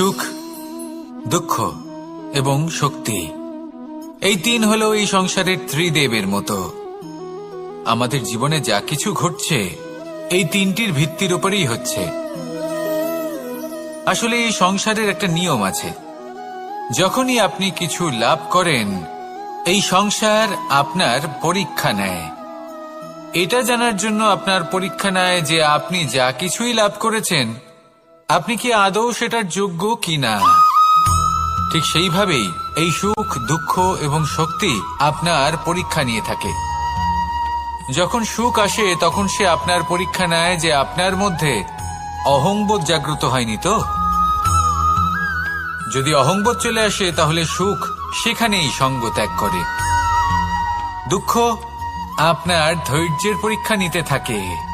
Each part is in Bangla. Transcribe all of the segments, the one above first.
সুখ, দুঃখ এবং শক্তি। এই তিন হলো এই সংসারের ত্রিদেবের মতো। আমাদের জীবনে যা কিছু ঘটছে, এই তিনটির ভিত্তির উপরেই হচ্ছে। আসলে এই সংসারের একটা নিয়ম আছে। যখনই আপনি কিছু লাভ করেন, এই সংসার আপনার পরীক্ষা নেয়। এটা জানার জন্য আপনার পরীক্ষা নেয় যে আপনি যা কিছুই লাভ করেছেন আপনি কি আদৌ সেটার যোগ্য কিনা? ঠিক সেইভাবেই এই সুখ, দুঃখ এবং শক্তি আপনার পরীক্ষা নিয়ে থাকে। যখন সুখ আসে, তখন সে আপনার পরীক্ষা নেয় যে আপনার মধ্যে অহংবোধ জাগ্রত হয়নি তো? যদি অহংবোধ চলে আসে, তাহলে সুখ সেখানেই সঙ্গ ত্যাগ করে। দুঃখ আপনার ধৈর্যের পরীক্ষা নিতে থাকে।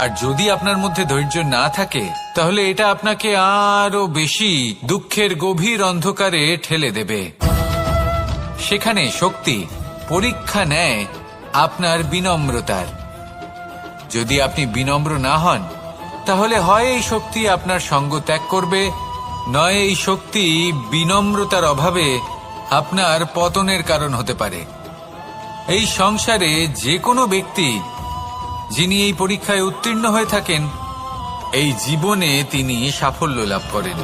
আর যদি আপনার মধ্যে ধৈর্য না থাকে, তাহলে এটা আপনাকে আরও বেশি দুঃখের গভীর অন্ধকারে ঠেলে দেবে। সেখানে শক্তি, পরীক্ষা নেয় আপনার বিনম্রতার। যদি আপনি বিনম্র না হন, তাহলে হয় এই শক্তি আপনার সঙ্গ ত্যাগ করবে, নয় এই শক্তি বিনম্রতার অভাবে আপনার পতনের কারণ হতে পারে। এই সংসারে যে কোনো ব্যক্তি যিনি এই পরীক্ষায় উত্তীর্ণ হয়ে থাকেন, এই জীবনে তিনি সাফল্য লাভ করেন।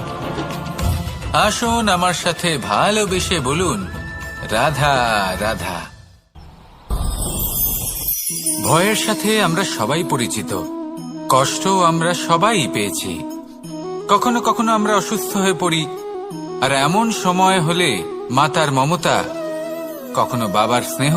আসুন আমার সাথে ভালোবেসে বলুন, রাধা রাধা। ভয়ের সাথে আমরা সবাই পরিচিত। কষ্ট আমরা সবাই পেয়েছি। কখনো কখনো আমরা অসুস্থ হয়ে পড়ি, আর এমন সময় হলে মাতার মমতা, কখনো বাবার স্নেহ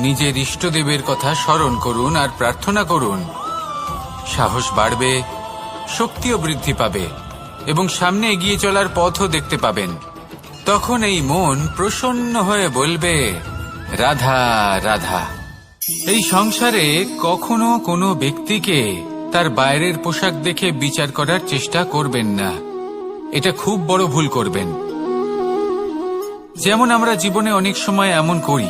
নিজের ইষ্টদেবের কথা স্মরণ করুন আর প্রার্থনা করুন। সাহস বাড়বে, শক্তিও বৃদ্ধি পাবে এবং সামনে এগিয়ে চলার পথও দেখতে পাবেন। তখন এই মন প্রসন্ন হয়ে বলবে, রাধা রাধা। এই সংসারে কখনো কোনো ব্যক্তিকে তার বাইরের পোশাক দেখে বিচার করার চেষ্টা করবেন না। এটা খুব বড় ভুল করবেন। যেমন আমরা জীবনে অনেক সময় এমন করি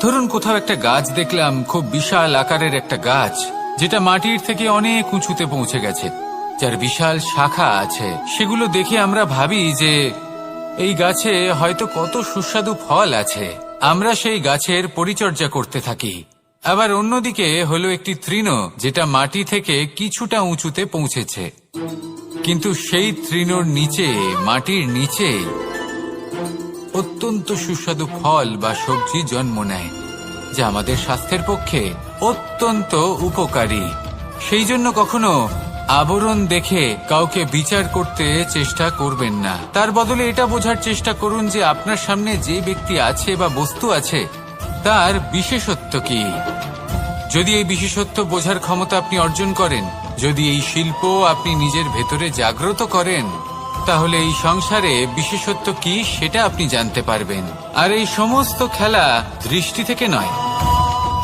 ধরুন কোথাও একটা গাছ দেখলাম, খুব বিশাল আকারের একটা গাছ, যেটা মাটির থেকে অনেক উঁচুতে পৌঁছে গেছে, যার বিশাল শাখা আছে। সেগুলো দেখে আমরা ভাবি যে এই গাছে হয়তো কত সুস্বাদু ফল আছে। আমরা সেই গাছের পরিচর্যা করতে থাকি। আবার অন্যদিকে হলো একটি তৃণ, যেটা মাটি থেকে কিছুটা উঁচুতে পৌঁছেছে। কিন্তু সেই তৃণর নিচে, মাটির নিচে অত্যন্ত সুস্বাদু ফল বা সবজি জন্ম নেয়, যা আমাদের স্বাস্থ্যের পক্ষে অত্যন্ত উপকারী। সেই জন্য কখনো আবরণ দেখে কাউকে বিচার করতে চেষ্টা করবেন না। তার বদলে এটা বোঝার চেষ্টা করুন যে আপনার সামনে যে ব্যক্তি আছে বা বস্তু আছে, তার বিশেষত্ব কি। যদি এই বিশেষত্ব বোঝার ক্ষমতা আপনি অর্জন করেন, যদি এই শিল্প আপনি নিজের ভেতরে জাগ্রত করেন তাহলে এই সংসারে বিশেষত্ব কি সেটা আপনি জানতে পারবেন। আর এই সমস্ত খেলা দৃষ্টি থেকে নয়,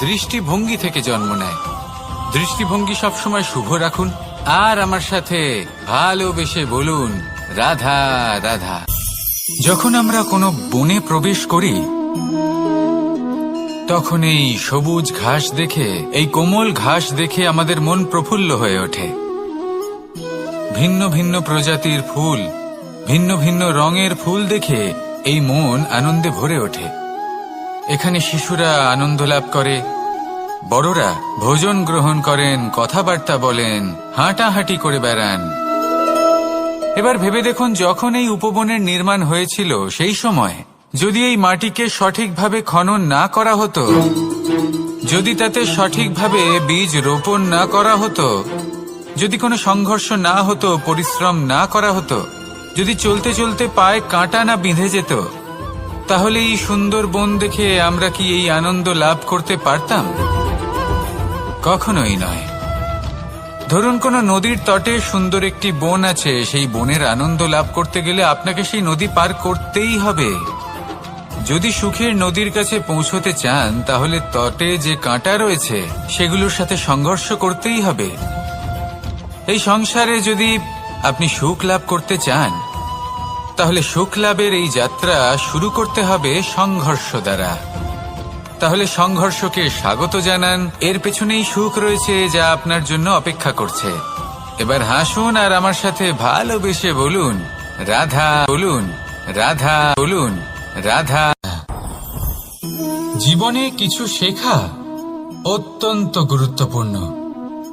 দৃষ্টিভঙ্গি থেকে জন্ম নেয়। দৃষ্টিভঙ্গি সবসময় শুভ রাখুন, আর আমার সাথে ভালোবেসে বলুন, রাধা রাধা। যখন আমরা কোনো বনে প্রবেশ করি, তখন এই সবুজ ঘাস দেখে, এই কোমল ঘাস দেখে আমাদের মন প্রফুল্ল হয়ে ওঠে। ভিন্ন ভিন্ন প্রজাতির ফুল, ভিন্ন ভিন্ন রঙের ফুল দেখে এই মন আনন্দে ভরে ওঠে। এখানে শিশুরা আনন্দ লাভ করে, বড়রা ভোজন গ্রহণ করেন, কথাবার্তা বলেন, হাঁটাহাঁটি করে বেড়ান। এবার ভেবে দেখুন যখন এই উপবনের নির্মাণ হয়েছিল সেই সময়, যদি এই মাটিকে সঠিকভাবে খনন না করা হতো, যদি তাতে সঠিকভাবে বীজ রোপণ না করা হতো যদি কোনো সংঘর্ষ না হতো, পরিশ্রম না করা হতো, যদি চলতে চলতে পায়ে কাঁটা না বিঁধে যেত, তাহলে এই সুন্দর বন দেখে আমরা কি এই আনন্দ লাভ করতে পারতাম? কখনোই নয়। ধরুন কোনো নদীর তটে সুন্দর একটি বন আছে, সেই বনের আনন্দ লাভ করতে গেলে আপনাকে সেই নদী পার করতেই হবে। যদি সুখের নদীর কাছে পৌঁছতে চান, তাহলে তটে যে কাঁটা রয়েছে, সেগুলোর সাথে সংঘর্ষ করতেই হবে। এই সংসারে যদি আপনি সুখ লাভ করতে চান, তাহলে সুখ লাভের এই যাত্রা শুরু করতে হবে সংঘর্ষ দ্বারা। তাহলে সংঘর্ষকে স্বাগত জানান, এর পেছনেই সুখ রয়েছে যা আপনার জন্য অপেক্ষা করছে। এবার হাসুন আর আমার সাথে ভালোবেসে বলুন, রাধা বলুন রাধা বলুন, রাধা। জীবনে কিছু শেখা অত্যন্ত গুরুত্বপূর্ণ।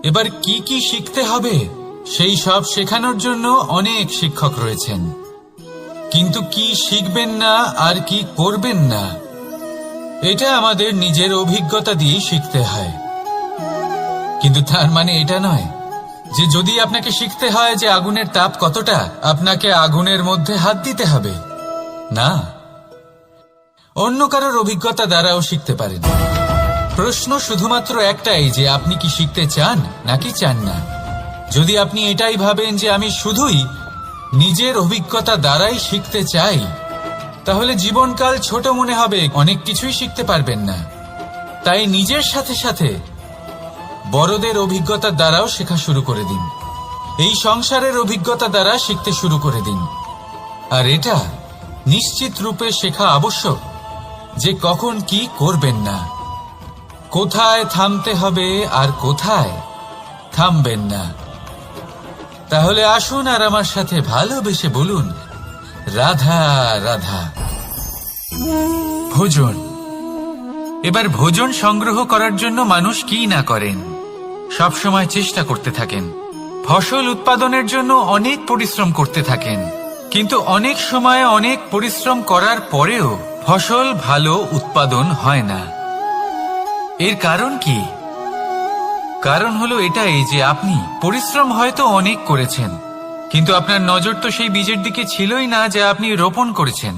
এবার কি কি শিখতে হবে? সেই সব শেখানোর জন্য অনেক শিক্ষক রয়েছেন। কিন্তু কি শিখবেন না আর কি করবেন না? এটা আমাদের নিজের অভিজ্ঞতা দিয়ে শিখতে হয়। কিন্তু তার মানে এটা নয় যে যদি আপনাকে শিখতে হয় যে আগুনের তাপ কতটা, আপনাকে আগুনের মধ্যে হাত দিতে হবে। না। অন্য কারোর অভিজ্ঞতা দ্বারাও শিখতে পারেন। প্রশ্ন শুধুমাত্র একটাই যে আপনি কি শিখতে চান নাকি চান না? যদি আপনি এটাই ভাবেন যে আমি শুধুই নিজের অভিজ্ঞতা দ্বারাই শিখতে চাই, তাহলে জীবনকাল ছোট মনে হবে, অনেক কিছুই শিখতে পারবেন না। তাই নিজের সাথে সাথে বড়দের অভিজ্ঞতা দ্বারাও শেখা শুরু করে দিন। এই সংসারের অভিজ্ঞতা দ্বারা শিখতে শুরু করে দিন। আর এটা নিশ্চিত রূপে শেখা আবশ্যক যে কখন কি করবেন না। কোথায় থামতে হবে আর কোথায় থামবেন না? তাহলে আসুন আর আমার সাথে ভালোবেসে বলুন, রাধা রাধা। ভোজন। এবার ভোজন সংগ্রহ করার জন্য মানুষ কি না করেন? সব সময় চেষ্টা করতে থাকেন। ফসল উৎপাদনের জন্য অনেক পরিশ্রম করতে থাকেন। কিন্তু অনেক সময় অনেক পরিশ্রম করার পরেও ফসল ভালো উৎপাদন হয় না। এর কারণ কি? কারণ হলো এটাই যে আপনি পরিশ্রম হয়তো অনেক করেছেন, কিন্তু আপনার নজর তো সেই বীজের দিকে ছিলই না যা আপনি রোপণ করেছেন।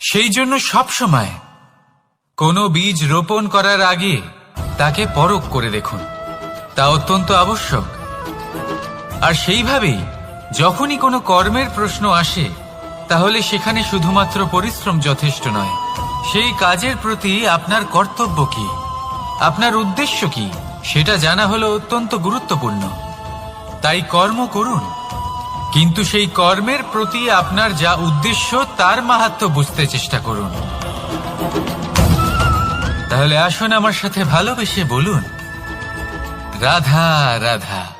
সেই জন্য সব সময় কোনো বীজ রোপণ করার আগে তাকে পরখ করে দেখুন। তা অত্যন্ত আবশ্যক। আর সেইভাবেই যখনই কোনো কর্মের প্রশ্ন আসে, তাহলে সেখানে শুধুমাত্র পরিশ্রম যথেষ্ট নয়, সেই কাজের প্রতি আপনার কর্তব্য কি? আপনার উদ্দেশ্য কি? সেটা জানা হলো অত্যন্ত গুরুত্বপূর্ণ। তাই কর্ম করুন। কিন্তু সেই কর্মের প্রতি আপনার যা উদ্দেশ্য, তার মাহাত্ম বুঝতে চেষ্টা করুন। তাহলে আসুন আমার সাথে ভালোবেসে বলুন, রাধা রাধা।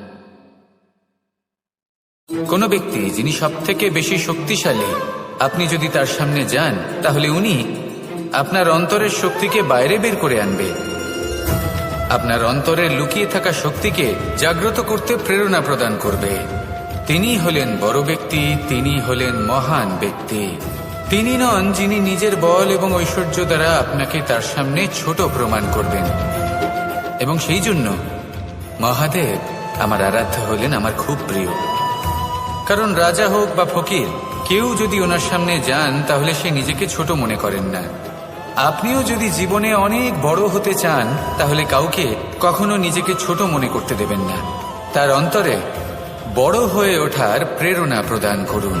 কোনো ব্যক্তি যিনি সব থেকে বেশি শক্তিশালী, আপনি যদি তার সামনে যান, তাহলে উনি আপনার অন্তরের শক্তিকে বাইরে বের করে আনবে। আপনার অন্তরে লুকিয়ে থাকা শক্তিকে জাগ্রত করতে প্রেরণা প্রদান করবে। তিনি হলেন বড় ব্যক্তি, তিনি হলেন মহান ব্যক্তি। তিনি নন যিনি নিজের বল এবং ঐশ্বর্য দ্বারা আপনাকে তার সামনে ছোট প্রমাণ করবেন। এবং সেই জন্য মহাদেব আমার আরাধ্য হলেন আমার খুব প্রিয়। কারণ রাজা হোক বা ফকির, কেউ যদি ওনার সামনে যান, তাহলে সে নিজেকে ছোট মনে করেন না। আপনিও যদি জীবনে অনেক বড় হতে চান, তাহলে কাউকে কখনো নিজেকে ছোট মনে করতে দেবেন না। তার অন্তরে বড় হয়ে ওঠার প্রেরণা প্রদান করুন।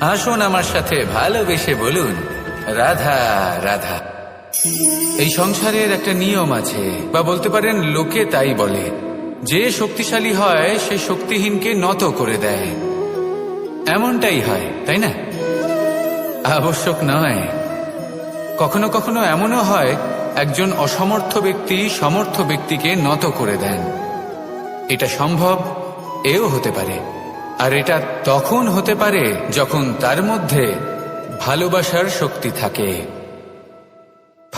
আসুন আমার সাথে ভালোবেসে বলুন, রাধা রাধা। এই সংসারের একটা নিয়ম আছে, বা বলতে পারেন, লোকে তাই বলে যে শক্তিশালী হয়, সে শক্তিহীনকে নত করে দেয়। এমনটাই হয়, তাই না? আবশ্যক নয়। কখনো কখনো এমনও হয়, একজন অসমর্থ ব্যক্তি সমর্থ ব্যক্তিকে নত করে দেন। এটা সম্ভব, এও হতে পারে। আর এটা তখন হতে পারে যখন তার মধ্যে ভালোবাসার শক্তি থাকে।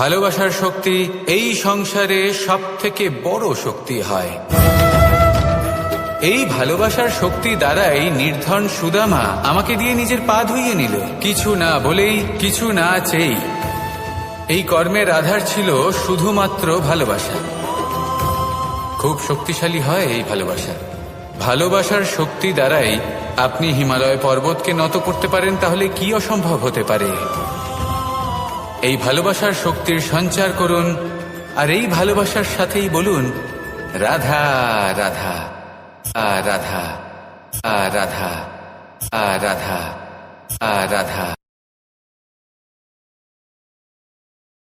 ভালোবাসার শক্তি এই সংসারে সব থেকে বড় শক্তি হয়। এই ভালোবাসার শক্তি দ্বারাই নির্ধন সুদামা আমাকে দিয়ে নিজের পা ধুইয়ে নিল। কিছু না বলেই, কিছু না চেয়েই। এই কর্মের আধার ছিল শুধুমাত্র ভালোবাসা। খুব শক্তিশালী হয় এই ভালোবাসা। ভালোবাসার শক্তি দ্বারাই আপনি হিমালয় পর্বতকে নত করতে পারেন, তাহলে কি অসম্ভব হতে পারে? এই ভালোবাসার শক্তির সঞ্চার করুন, আর এই ভালোবাসার সাথেই বলুন, রাধা রাধা, আ রাধা আ রাধা আ রাধা আ, রাধা।